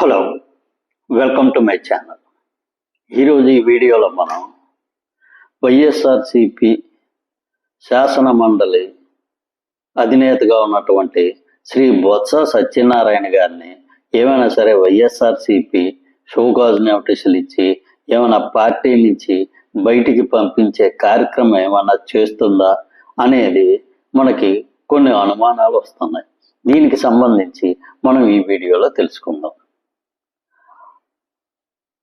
Hello welcome to my channel ఈరోజు ఈ వీడియోలో మనం వైఎస్ఆర్సిపి శాసన మండలి అధినేతగా ఉన్నటువంటి శ్రీ బొత్స సత్యనారాయణ గారిని ఏమైనా సరే వైఎస్ఆర్సిపి షోకాజ్ నోటీసులు ఇచ్చి ఏమైనా పార్టీ నుంచి బయటికి పంపించే కార్యక్రమం ఏమైనా చేస్తుందా అనేది మనకి కొన్ని అనుమానాలు వస్తున్నాయి. దీనికి సంబంధించి మనం ఈ వీడియోలో తెలుసుకుందాం.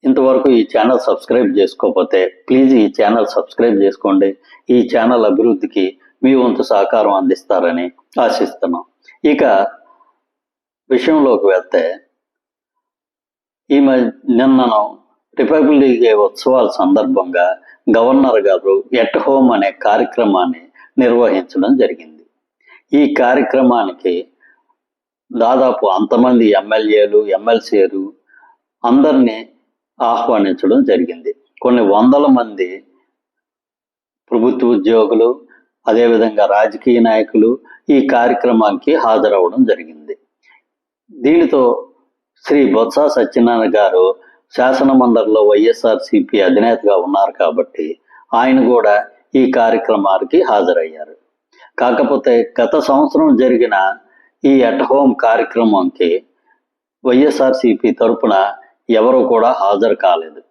ఇంతవరకు ఈ ఛానల్ సబ్స్క్రైబ్ చేసుకోకపోతే ప్లీజ్ ఈ ఛానల్ సబ్స్క్రైబ్ చేసుకోండి. ఈ ఛానల్ అభివృద్ధికి మీ వంతు సహకారం అందిస్తారని ఆశిస్తున్నాం. ఇక విషయంలోకి వెళ్తే ఈ మధ్య నిన్నను రిపబ్లిక్ డే ఉత్సవాల సందర్భంగా గవర్నర్ గారు ఎట్ హోమ్ అనే కార్యక్రమాన్ని నిర్వహించడం జరిగింది. ఈ కార్యక్రమానికి దాదాపు అంతమంది ఎమ్మెల్యేలు ఎమ్మెల్సీలు అందరినీ ఆహ్వానించడం జరిగింది. కొన్ని వందల మంది ప్రభుత్వ ఉద్యోగులు అదేవిధంగా రాజకీయ నాయకులు ఈ కార్యక్రమానికి హాజరవడం జరిగింది. దీనితో శ్రీ బొత్స సత్యనారాయణ గారు శాసన మండలిలో వైఎస్ఆర్సిపి అధినేతగా ఉన్నారు కాబట్టి ఆయన కూడా ఈ కార్యక్రమానికి హాజరయ్యారు. కాకపోతే గత సంవత్సరం జరిగిన ఈ అట్ హోమ్ కార్యక్రమంకి వైఎస్ఆర్సిపి తరపున ఎవరు కూడా హాజరు కాలేదు.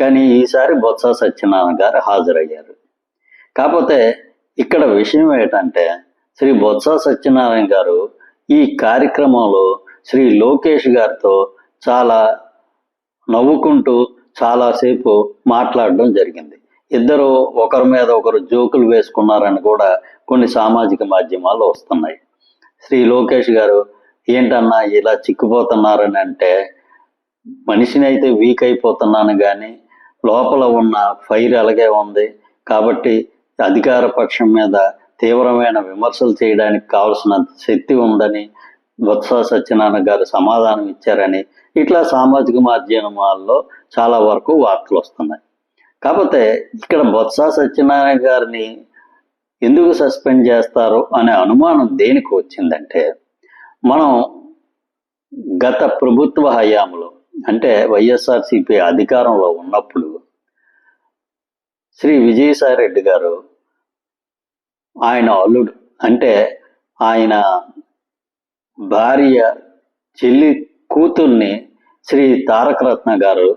కానీ ఈసారి బొత్స సత్యనారాయణ గారు హాజరయ్యారు. కాకపోతే ఇక్కడ విషయం ఏంటంటే శ్రీ బొత్స సత్యనారాయణ గారు ఈ కార్యక్రమంలో శ్రీ లోకేష్ గారితో చాలా నవ్వుకుంటూ చాలాసేపు మాట్లాడడం జరిగింది. ఇద్దరు ఒకరి మీద ఒకరు జోకులు వేసుకున్నారని కూడా కొన్ని సామాజిక మాధ్యమాలు వస్తున్నాయి. శ్రీ లోకేష్ గారు ఏంటన్నా ఇలా చిక్కుపోతున్నారని అంటే మనిషిని అయితే వీక్ అయిపోతున్నాను కానీ లోపల ఉన్న ఫైర్ అలాగే ఉంది. కాబట్టి అధికార పక్షం మీద తీవ్రమైన విమర్శలు చేయడానికి కావలసినంత శక్తి ఉందని బొత్స సత్యనారాయణ గారు సమాధానం ఇచ్చారని ఇట్లా సామాజిక మాధ్యమాల్లో చాలా వరకు వార్తలు వస్తున్నాయి. కాకపోతే ఇక్కడ బొత్స సత్యనారాయణ గారిని ఎందుకు సస్పెండ్ చేస్తారు అనే అనుమానం దేనికి వచ్చిందంటే మనం గత ప్రభుత్వ హయాంలో అంటే వైఎస్ఆర్సిపి అధికారంలో ఉన్నప్పుడు శ్రీ విజయసాయి రెడ్డి గారు ఆయన అల్లుడు. అంటే ఆయన భార్య చెల్లి కూతుర్ని శ్రీ తారకరత్న గారు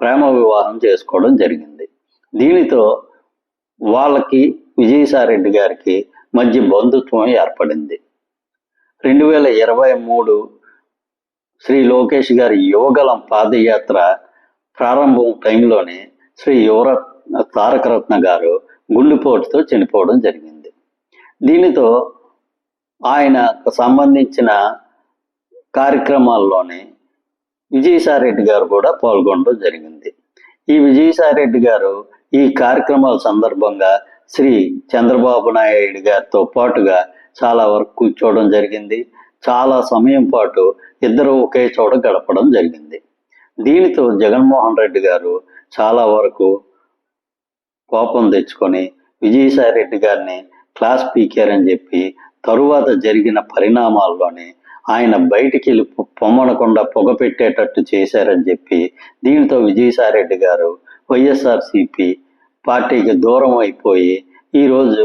ప్రేమ వివాహం చేసుకోవడం జరిగింది. దీనితో వాళ్ళకి విజయసాయి రెడ్డి గారికి మధ్య బంధుత్వం ఏర్పడింది. రెండు వేల ఇరవై మూడు శ్రీ లోకేష్ గారి యువగలం పాదయాత్ర ప్రారంభం టైంలోనే శ్రీ యువర తారకరత్న గారు గుండెపోటుతో చనిపోవడం జరిగింది. దీనితో ఆయనకు సంబంధించిన కార్యక్రమాల్లోనే విజయసాయిరెడ్డి గారు కూడా పాల్గొనడం జరిగింది. ఈ విజయసాయిరెడ్డి గారు ఈ కార్యక్రమాల సందర్భంగా శ్రీ చంద్రబాబు నాయుడు గారితో పాటుగా చాలా వరకు కూర్చోవడం జరిగింది. చాలా సమయం పాటు ఇద్దరు ఒకే చోట గడపడం జరిగింది. దీనితో జగన్మోహన్ రెడ్డి గారు చాలా వరకు కోపం తెచ్చుకొని విజయసాయి రెడ్డి గారిని క్లాస్ పీకారని చెప్పి తరువాత జరిగిన పరిణామాల్లోనే ఆయన బయటికి వెళ్ళి పొమ్మనకుండా పొగ పెట్టేటట్టు చేశారని చెప్పి దీనితో విజయసాయి రెడ్డి గారు వైఎస్ఆర్సిపి పార్టీకి దూరం అయిపోయి ఈరోజు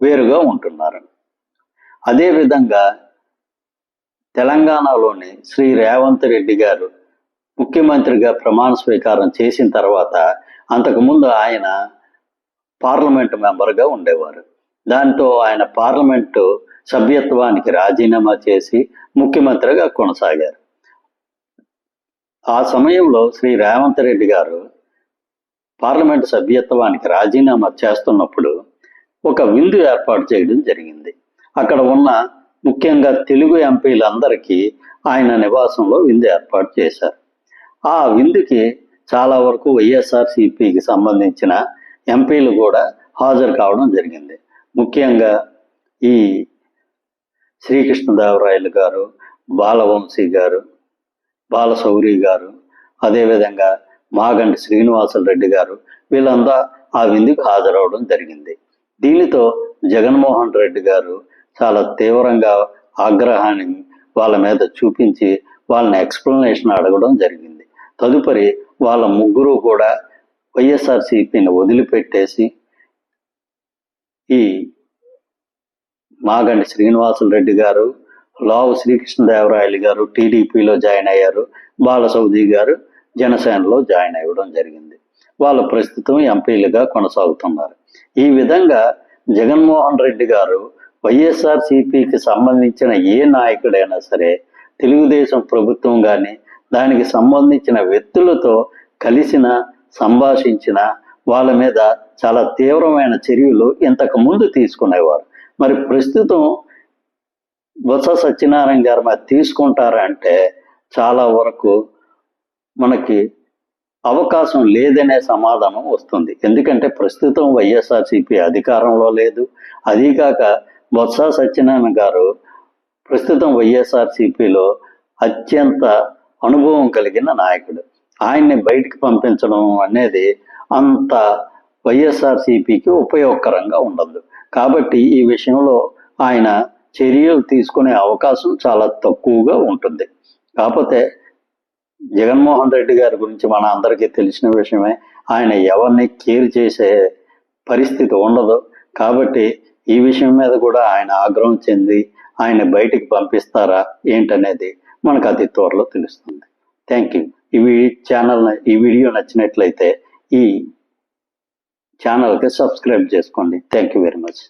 వేరుగా ఉంటున్నారు. అదేవిధంగా తెలంగాణలోని శ్రీ రేవంత్ రెడ్డి గారు ముఖ్యమంత్రిగా ప్రమాణ స్వీకారం చేసిన తర్వాత అంతకుముందు ఆయన పార్లమెంటు మెంబర్గా ఉండేవారు. దాంతో ఆయన పార్లమెంటు సభ్యత్వానికి రాజీనామా చేసి ముఖ్యమంత్రిగా కొనసాగారు. ఆ సమయంలో శ్రీ రేవంత్ రెడ్డి గారు పార్లమెంటు సభ్యత్వానికి రాజీనామా చేస్తున్నప్పుడు ఒక విందు ఏర్పాటు చేయడం జరిగింది. అక్కడ ఉన్న ముఖ్యంగా తెలుగు ఎంపీలందరికీ ఆయన నివాసంలో విందు ఏర్పాటు చేశారు. ఆ విందుకి చాలా వరకు వైఎస్ఆర్సిపికి సంబంధించిన ఎంపీలు కూడా హాజరు కావడం జరిగింది. ముఖ్యంగా ఈ శ్రీకృష్ణదేవరాయలు గారు బాలవంశీ గారు బాలశౌరి గారు అదేవిధంగా మాగంటి శ్రీనివాసులు రెడ్డి గారు వీళ్ళంతా ఆ విందుకు హాజరవడం జరిగింది. దీనితో జగన్మోహన్ రెడ్డి గారు చాలా తీవ్రంగా ఆగ్రహాన్ని వాళ్ళ మీద చూపించి వాళ్ళని ఎక్స్ప్లెనేషన్ అడగడం జరిగింది. తదుపరి వాళ్ళ ముగ్గురు కూడా వైఎస్ఆర్సీపీని వదిలిపెట్టేసి ఈ మాగండి శ్రీనివాసులు రెడ్డి గారు లావు శ్రీకృష్ణదేవరాయలు గారు టీడీపీలో జాయిన్ అయ్యారు. బాలసౌదీ గారు జనసేనలో జాయిన్ అవ్వడం జరిగింది. వాళ్ళు ప్రస్తుతం ఎంపీలుగా కొనసాగుతున్నారు. ఈ విధంగా జగన్మోహన్ రెడ్డి గారు వైఎస్ఆర్సీపీకి సంబంధించిన ఏ నాయకుడైనా సరే తెలుగుదేశం ప్రభుత్వం కానీ దానికి సంబంధించిన వ్యక్తులతో కలిసిన సంభాషించిన వాళ్ళ మీద చాలా తీవ్రమైన చర్యలు ఇంతకు ముందు తీసుకునేవారు. మరి ప్రస్తుతం బొత్స సత్యనారాయణ గారు మరి తీసుకుంటారా అంటే చాలా వరకు మనకి అవకాశం లేదనే సమాధానం వస్తుంది. ఎందుకంటే ప్రస్తుతం వైఎస్ఆర్సీపీ అధికారంలో లేదు. అదీకాక బొత్స సత్యనారాయణ గారు ప్రస్తుతం వైఎస్ఆర్సీపీలో అత్యంత అనుభవం కలిగిన నాయకుడు. ఆయన్ని బయటికి పంపించడం అనేది అంత వైఎస్ఆర్సీపీకి ఉపయోగకరంగా ఉండదు. కాబట్టి ఈ విషయంలో ఆయన చర్యలు తీసుకునే అవకాశం చాలా తక్కువగా ఉంటుంది. కాకపోతే జగన్మోహన్ రెడ్డి గారి గురించి మన అందరికీ తెలిసిన విషయమే ఆయన ఎవరిని కేర్ చేసే పరిస్థితి ఉండదు. కాబట్టి ఈ విషయం మీద కూడా ఆయన ఆగ్రహం చెంది ఆయన బయటికి పంపిస్తారా ఏంటనేది మనకు అతి త్వరలో తెలుస్తుంది. థ్యాంక్ యూ ఈ ఛానల్ ఈ వీడియో నచ్చినట్లయితే ఈ ఛానల్కి సబ్స్క్రైబ్ చేసుకోండి. Thank you very much